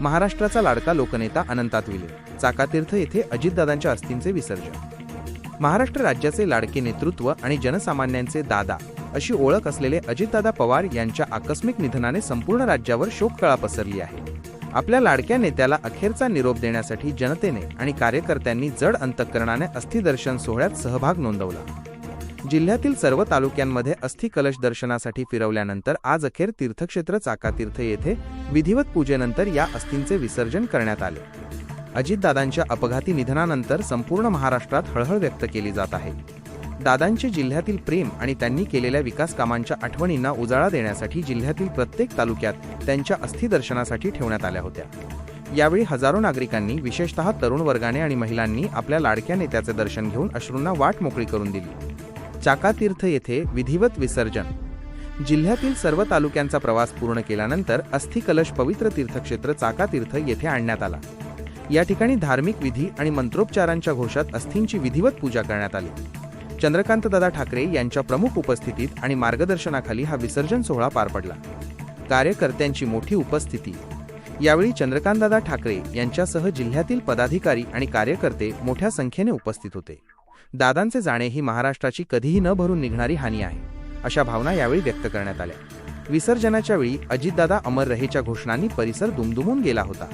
महाराष्ट्राचा लाडका लोकनेता अनंतात विले चाकातीर्थ येथे अजितदादांच्या अस्थींचे विसर्जन. महाराष्ट्र राज्याचे लाडके नेतृत्व आणि जनसामान्यांचे दादा अशी ओळख असलेले अजितदादा पवार यांच्या आकस्मिक निधनाने संपूर्ण राज्यावर शोककळा पसरली आहे. आपल्या लाडक्या नेत्याला अखेरचा निरोप देण्यासाठी जनतेने आणि कार्यकर्त्यांनी जड अंतकरणाने अस्थिदर्शन सोहळ्यात सहभाग नोंदवला. जिल्ह्यातील सर्व तालुक्यांमध्ये अस्थि कलश दर्शनासाठी फिरवल्यानंतर आज अखेर तीर्थक्षेत्र चाकातीर्थ येथे विधिवत पूजेनंतर या अस्थींचे विसर्जन करण्यात आले. अजितदादांच्या अपघाती निधनानंतर संपूर्ण महाराष्ट्रात हळहळ व्यक्त केली जात आहे. दादांचे जिल्ह्यातील प्रेम आणि त्यांनी केलेल्या विकास कामांच्या आठवणींना उजाळा देण्यासाठी जिल्ह्यातील प्रत्येक तालुक्यात त्यांच्या अस्थिदर्शनासाठी ठेवण्यात आल्या होत्या. यावेळी हजारो नागरिकांनी विशेषतः तरुण वर्गाने आणि महिलांनी आपल्या लाडक्या नेत्याचे दर्शन घेऊन अश्रूंना वाट मोकळी करून दिली. चाकातीर्थ येथे विधिवत विसर्जन. जिल्ह्यातील सर्व तालुक्यांचा प्रवास पूर्ण केल्यानंतर अस्थिकलश पवित्र तीर्थक्षेत्र चाकातीर्थ येथे आणण्यात आला. या ठिकाणी धार्मिक विधी आणि मंत्रोपचारांच्या घोषात अस्थींची विधिवत पूजा करण्यात आली. चंद्रकांतदादा ठाकरे यांच्या प्रमुख उपस्थितीत आणि मार्गदर्शनाखाली हा विसर्जन सोहळा पार पडला. कार्यकर्त्यांची मोठी उपस्थिती. यावेळी चंद्रकांतदादा ठाकरे यांच्यासह जिल्ह्यातील पदाधिकारी आणि कार्यकर्ते मोठ्या संख्येने उपस्थित होते. दादांचे जाणे ही महाराष्ट्राची कधीही न भरून निघणारी हानी आहे अशा भावना यावेळी व्यक्त करण्यात आल्या. विसर्जनाच्या वेळी अजितदादा अमर रहेच्या घोषणांनी परिसर दुमदुमून गेला होता.